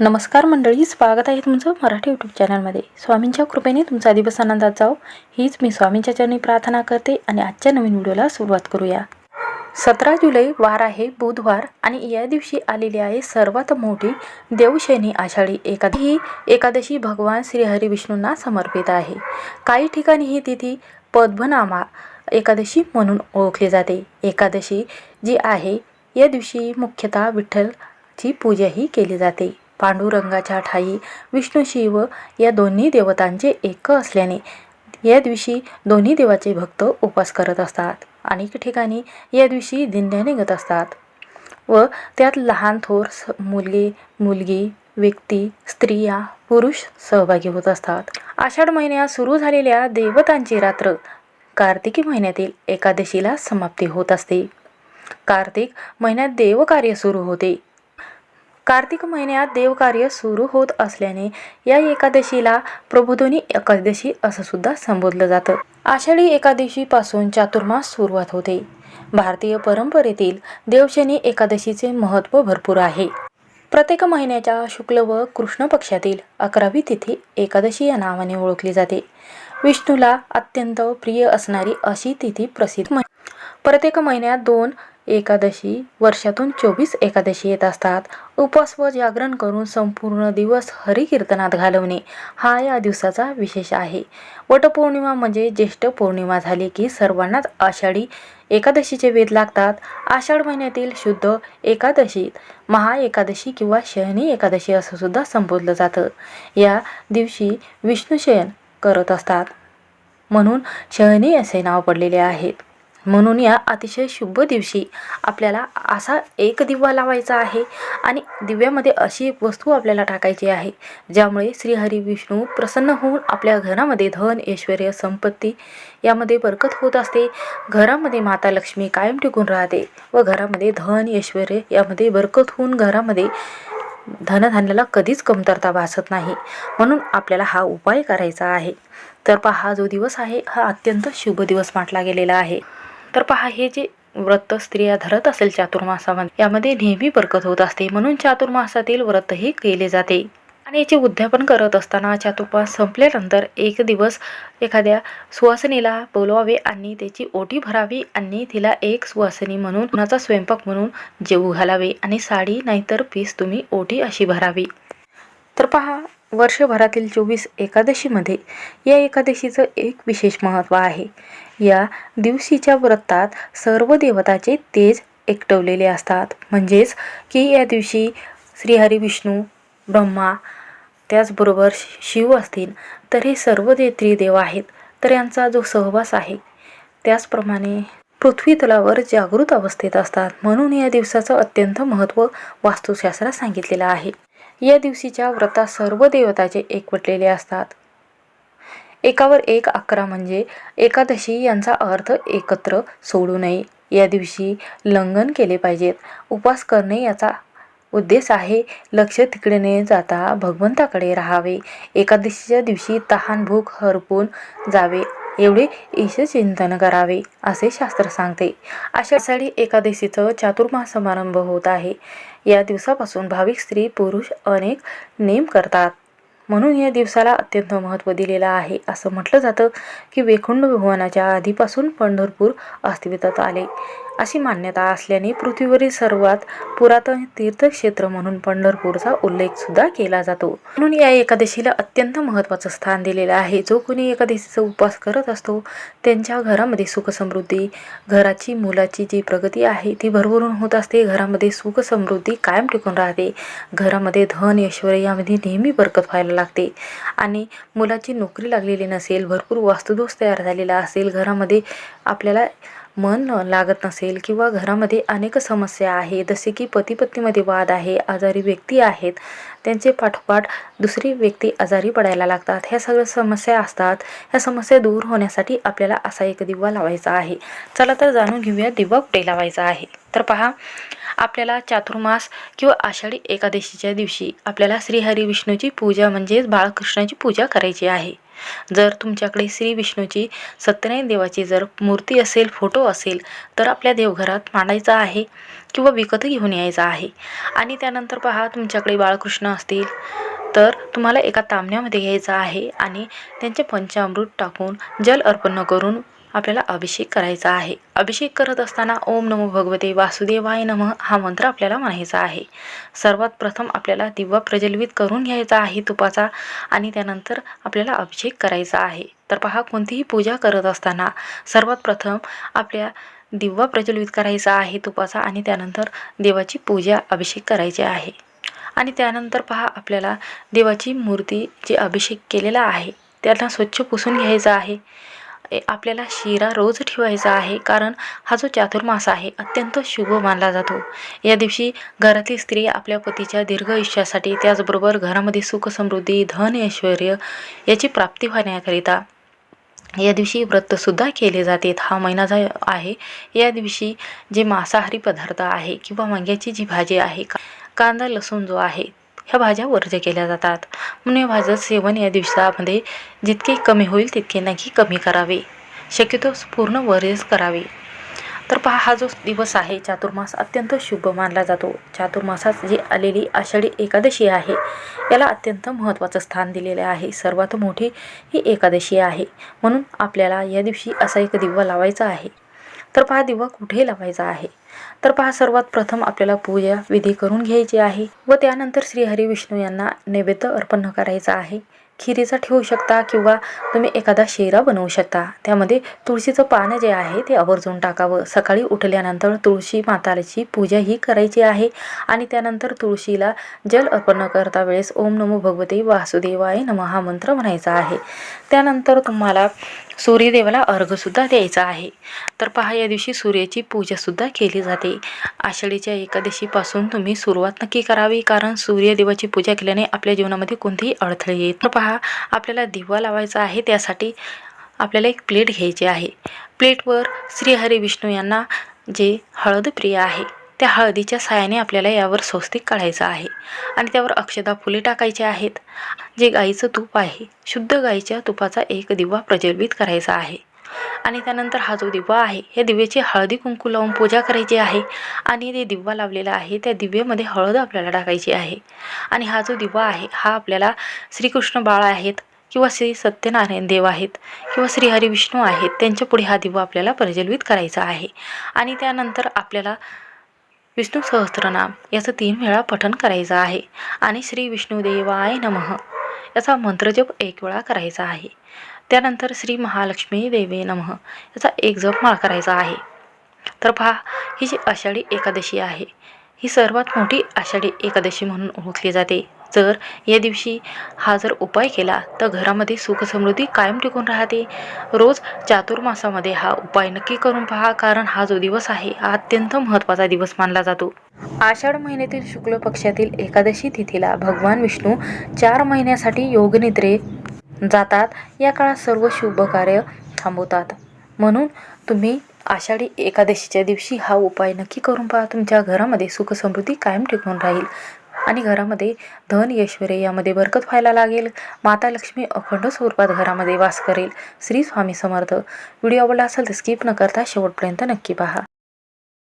नमस्कार मंडळी स्वागत आहे तुमचं मराठी यूट्यूब चॅनलमध्ये स्वामींच्या कृपेने तुमचा दिवस आनंदात जाओ हीच मी स्वामींच्या चरणी प्रार्थना करते आणि आजच्या नवीन व्हिडिओला सुरुवात करूया. सतरा जुलै वार आहे बुधवार आणि या दिवशी आलेली आहे सर्वात मोठी देवशैनी आषाढी एकादशी. ही एकादशी भगवान श्रीहरी विष्णूंना समर्पित आहे. काही ठिकाणी ही तिथी पद्मनामा एकादशी म्हणून ओळखली जाते. एकादशी जी आहे या दिवशी मुख्यतः विठ्ठलची पूजाही केली जाते. पांडुरंगाच्या ठाई विष्णू शिव या दोन्ही देवतांचे एक असल्याने या दिवशी दोन्ही देवाचे भक्त उपास करत असतात अनेक ठिकाणी या दिवशी दिंड्या निघत असतात व त्यात लहान थोर स मुलगे मुलगी व्यक्ती स्त्रिया पुरुष सहभागी होत असतात. आषाढ महिन्यात सुरू झालेल्या देवतांची रात्र कार्तिकी महिन्यातील एकादशीला समाप्ती होत असते. कार्तिक महिन्यात देवकार्य सुरू होते. कार्तिक महिन्यात देवकार्य सुरू होत असल्याने या एकादशीला प्रबोधनी एकादशी असं सुद्धा संबोधलं जातं. आषाढी एकादशीपासून चातुर्मास सुरुवात होते. भारतीय परंपरेतील देवशनी एकादशीचे महत्त्व भरपूर आहे. प्रत्येक महिन्याच्या शुक्ल व कृष्ण पक्षातील अकरावी तिथी एकादशी या नावाने ओळखली जाते. विष्णूला अत्यंत प्रिय असणारी अशी तिथी प्रसिद्ध प्रत्येक महिन्यात दोन एकादशी वर्षातून चोवीस एकादशी येत असतात. उपवास व जागरण करून संपूर्ण दिवस हरिकीर्तनात घालवणे हा या दिवसाचा विशेष आहे. वटपौर्णिमा म्हणजे ज्येष्ठ पौर्णिमा झाली की सर्वांनाच आषाढी एकादशीचे वेध लागतात. आषाढ महिन्यातील शुद्ध एकादशीत महा एकादशी किंवा शयनी एकादशी असं सुद्धा संबोधलं जातं. या दिवशी विष्णू शयन करत असतात. म्हणून शयनी असे नाव पडलेले आहेत. म्हणून या अतिशय शुभ दिवशी आपल्याला असा एक दिवा लावायचा आहे आणि दिव्यामध्ये अशी एक वस्तू आपल्याला टाकायची आहे ज्यामुळे श्रीहरी विष्णू प्रसन्न होऊन आपल्या घरामध्ये धन ऐश्वर संपत्ती यामध्ये बरकत होत असते. घरामध्ये माता लक्ष्मी कायम टिकून राहते व घरामध्ये धन ऐश्वर यामध्ये बरकत होऊन घरामध्ये धनधान्याला कधीच कमतरता भासत नाही. म्हणून आपल्याला हा उपाय करायचा आहे. तर पहा हा जो दिवस आहे हा अत्यंत शुभ दिवस म्हटला गेलेला आहे. तर पहा हे जे व्रत स्त्रिया धरत असेल चातुर्मासामध्ये यामध्ये नेहमी बरकत होत असते. म्हणून चातुर्मासातील व्रतही केले जाते. आणि याचे उद्यापन करत असताना चातुर्मास संपल्यानंतर एक दिवस एखाद्या सुवासिनीला बोलवावे आणि त्याची ओटी भरावी आणि तिला एक सुवासिनी म्हणून कुणाचा स्वयंपाक म्हणून जेवू घालावे आणि साडी नाहीतर पीस तुम्ही ओटी अशी भरावी. तर पहा वर्षभरातील चोवीस एकादशीमध्ये या एकादशीचं एक विशेष महत्त्व आहे. या दिवशीच्या व्रतात सर्व देवताचे तेज एकटवलेले असतात. म्हणजेच की या दिवशी श्रीहरी विष्णू ब्रह्मा त्याचबरोबर शिव असतील तर हे सर्व जे त्रिदेव आहेत तर यांचा जो सहवास आहे त्याचप्रमाणे पृथ्वी तलावर जागृत अवस्थेत असतात. म्हणून या दिवसाचं अत्यंत महत्त्व वास्तुशास्त्रात सांगितलेलं आहे. या दिवशीच्या व्रतात सर्व देवताचे एकवटलेले असतात. एकावर एक अकरा म्हणजे एकादशी यांचा अर्थ एकत्र सोडू नये या दिवशी लंघन केले पाहिजेत. उपास करणे याचा उद्देश आहे. लक्ष तिकडे न जाता भगवंताकडे राहावे. एकादशीच्या दिवशी तहान भूक हरपून जावे. एवढे ईशचिंतन करावे असे शास्त्र सांगते. आषाढी एकादशीचं चातुर्मास समारंभ होत आहे. या दिवसापासून भाविक स्त्री पुरुष अनेक नेम करतात. म्हणून या दिवसाला अत्यंत महत्त्व दिलेलं आहे. असं म्हटलं जातं की वेखुंड भगवानाच्या आधीपासून पंढरपूर अस्तित्वात आले. अशी मान्यता असल्याने पृथ्वीवरील सर्वात पुरातन तीर्थक्षेत्र म्हणून पंढरपूरचा उल्लेख सुद्धा केला जातो. म्हणून या एकादशीला अत्यंत महत्त्वाचं स्थान दिलेलं आहे. जो कोणी एकादशीचा उपवास करत असतो त्यांच्या घरामध्ये सुखसमृद्धी घराची मुलाची जी प्रगती आहे ती भरभरून होत असते. घरामध्ये सुख समृद्धी कायम टिकून राहते. घरामध्ये धन ऐश्वर यामध्ये नेहमी बरकत व्हायला लागते. आणि मुलाची नोकरी लागलेली नसेल भरपूर वास्तुदोष तयार झालेला असेल घरामध्ये आपल्याला मन लागत नसेल किंवा घरामध्ये अनेक समस्या आहे जसे की पती पत्नीमध्ये वाद आहे आजारी व्यक्ती आहेत त्यांचे पाठोपाठ दुसरी व्यक्ती आजारी पडायला लागतात. ह्या सगळ्या समस्या असतात. ह्या समस्या दूर होण्यासाठी आपल्याला असा एक दिवा लावायचा आहे. चला तर जाणून घेऊया दिवा कुठे लावायचा आहे. तर पहा आपल्याला चातुर्मास किंवा आषाढी एकादशीच्या दिवशी आपल्याला श्रीहरी विष्णूची पूजा म्हणजेच बाळकृष्णाची पूजा करायची आहे. जर तुमच्याकडे श्री विष्णूची सत्यनारायण देवाची जर मूर्ती असेल फोटो असेल तर आपल्या देवघरात मांडायचा आहे किंवा विकत घेऊन यायचा आहे. आणि त्यानंतर पहा तुमच्याकडे बाळकृष्ण असतील तर तुम्हाला एका तांबण्यामध्ये घ्यायचं आहे आणि त्यांचे पंचामृत टाकून जल अर्पण करून आपल्याला अभिषेक करायचा आहे. अभिषेक करत असताना ओम नमो भगवते वासुदेवाय नमः हा मंत्र आपल्याला म्हणायचा आहे. सर्वात प्रथम आपल्याला दिवा प्रज्वलित करून घ्यायचा आहे तुपाचा आणि त्यानंतर आपल्याला अभिषेक करायचा आहे. तर पहा कोणतीही पूजा करत असताना सर्वात प्रथम आपल्या दिवा प्रज्वलित करायचा आहे तुपाचा आणि त्यानंतर देवाची पूजा अभिषेक करायची आहे. आणि त्यानंतर पहा आपल्याला देवाची मूर्ती जे अभिषेक केलेला आहे त्यांना स्वच्छ पुसून घ्यायचा आहे. आपल्याला शिरा रोज ठेवायचा आहे कारण हा जो चातुर्मास आहे अत्यंत शुभ मानला जातो. या दिवशी घरातील स्त्री आपल्या पतीच्या दीर्घ आयुष्यासाठी त्याचबरोबर घरामध्ये सुख समृद्धी धन ऐश्वर याची प्राप्ती होण्याकरिता या दिवशी व्रतसुद्धा केले जाते. हा महिना जा आहे या दिवशी जे मांसाहारी पदार्थ आहे किंवा वांग्याची जी भाजी आहे का कांदा लसूण जो आहे ह्या भाज्या वर्ज्य केल्या जातात. म्हणून या भाज्या सेवन या दिवसामध्ये जितके कमी होईल तितके नाही कमी करावे. शक्यतो पूर्ण वर्जच करावे. तर पहा हा जो दिवस आहे चातुर्मास अत्यंत शुभ मानला जातो. चातुर्मासात जी आलेली आषाढी एकादशी आहे याला अत्यंत महत्त्वाचं स्थान दिलेले आहे. सर्वात मोठी ही एकादशी आहे. म्हणून आपल्याला या दिवशी असा एक दिवा लावायचा आहे. तर पहा दिवा कुठे लावायचा आहे? तर पहा सर्वात प्रथम आपल्याला पूजा विधी करून घ्यायची आहे व त्यानंतर श्रीहरी विष्णू यांना नैवेद्य अर्पण करायचा आहे. खिरीचा ठेवू शकता किंवा तुम्ही एखादा शेरा बनवू शकता. त्यामध्ये तुळशीचं पानं जे आहे ते आवर्जून टाकावं. सकाळी उठल्यानंतर तुळशी माताची पूजा ही करायची आहे आणि त्यानंतर तुळशीला जल अर्पण करता वेळेस ओम नमो भगवते वासुदेवाय नम हा मंत्र म्हणायचा आहे. त्यानंतर तुम्हाला सूर्यदेवाला अर्घसुद्धा द्यायचा आहे. तर पहा या दिवशी सूर्याची पूजासुद्धा केली जाते. आषाढीच्या एकादशीपासून तुम्ही सुरुवात नक्की करावी कारण सूर्यदेवाची पूजा केल्याने आपल्या जीवनामध्ये कोणतेही अडथळे येत तर पहा आपल्याला दिवा लावायचा आहे त्यासाठी आपल्याला एक प्लेट घ्यायची आहे. प्लेटवर श्रीहरी विष्णू यांना जे हळद प्रिय आहे त्या हळदीच्या सायाने आपल्याला यावर स्वस्तिक काढायचं आहे. आणि त्यावर अक्षदा फुले टाकायचे आहेत. जे गाईचं तूप आहे शुद्ध गाईच्या तुपाचा एक दिवा प्रज्वलित करायचा आहे. आणि त्यानंतर हा जो दिवा आहे या दिव्याची हळदी कुंकू लावून पूजा करायची आहे. आणि ते दिवा लावलेला आहे त्या दिव्यामध्ये हळद आपल्याला टाकायची आहे. आणि हा जो दिवा आहे हा आपल्याला श्रीकृष्ण बाळ आहेत किंवा श्री सत्यनारायण देव आहेत किंवा श्री विष्णू आहेत त्यांच्या पुढे हा दिवा आपल्याला प्रज्वलित करायचा आहे. आणि त्यानंतर आपल्याला विष्णू सहस्त्रनाम याचं तीन वेळा पठन करायचं आहे. आणि श्री विष्णुदेवाय नमः याचा मंत्रजप एक वेळा करायचा आहे. त्यानंतर श्री महालक्ष्मी देवे नमः याचा एक जप माळ करायचा आहे. तर पहा ही जी आषाढी एकादशी आहे ही सर्वात मोठी आषाढी एकादशी म्हणून ओळखली जाते. जर या दिवशी हा जर उपाय केला तर घरामध्ये सुखसमृद्धी कायम टिकून राहते. रोज चातुर्मासामध्ये हा उपाय नक्की करून पहा कारण हा जो दिवस आहे हा अत्यंत महत्त्वाचा दिवस मानला जातो. आषाढ महिन्यातील शुक्ल पक्षातील एकादशी तिथीला भगवान विष्णू चार महिन्यासाठी योगनिद्रे जातात. या काळात सर्व शुभ कार्य थांबवतात. म्हणून तुम्ही आषाढी एकादशीच्या दिवशी हा उपाय नक्की करून पहा. तुमच्या घरामध्ये सुखसमृद्धी कायम टिकून राहील. आणि घरामध्ये धन ऐश्वर्य यामध्ये बरकत व्हायला लागेल. माता लक्ष्मी अखंड स्वरूपात घरामध्ये वास करेल. श्री स्वामी समर्थ. व्हिडिओ आवडला असेल तर स्किप न करता शेवटपर्यंत नक्की पहा.